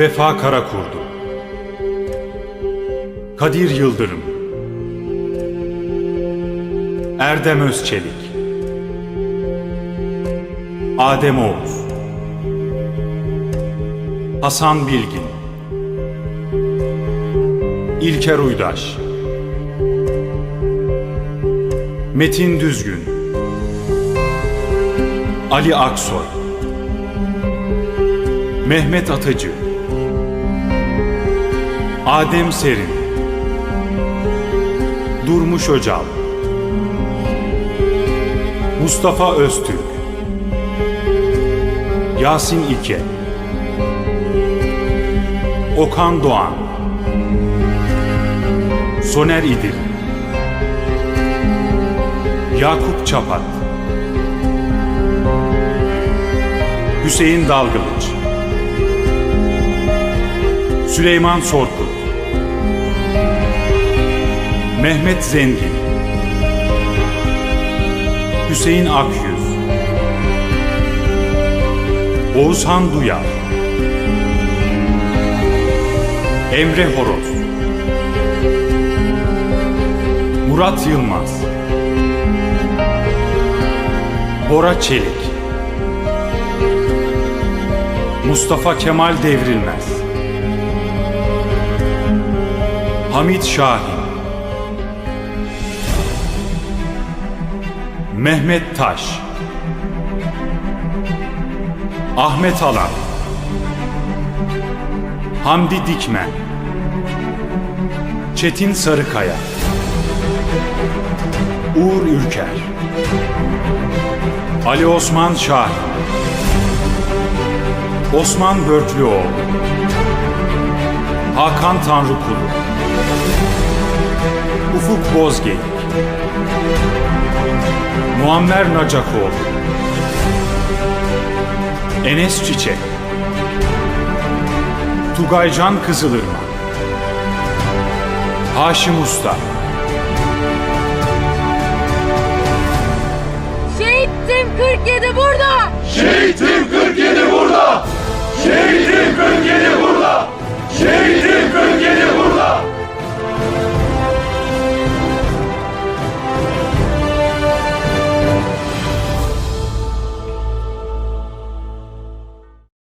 Vefa Karakurdu. Kadir Yıldırım. Erdem Özçelik. Adem Oğuz. Hasan Bilgin. İlker Uydaş. Metin Düzgün. Ali Aksoy. Mehmet Atıcı Adem Serin. Durmuş Öcal. Mustafa Öztürk. Yasin İke. Okan Doğan. Soner İdil. Yakup Çapat. Hüseyin Dalgılıç Süleyman Sorkut Mehmet Zengin. Hüseyin Akyüz. Oğuzhan Duyar. Emre Horoz. Murat Yılmaz. Bora Çelik. Mustafa Kemal Devrilmez. Hamit Şahin Mehmet Taş. Ahmet Alan. Hamdi Dikmen. Çetin Sarıkaya. Uğur Ülker Ali Osman Şahin. Osman Börklüoğlu Hakan Tanrıkulu. Ufuk Bozgeyik Muammer Nacakoğlu. Enes Çiçek. Tugaycan Kızılırmak. Haşim Usta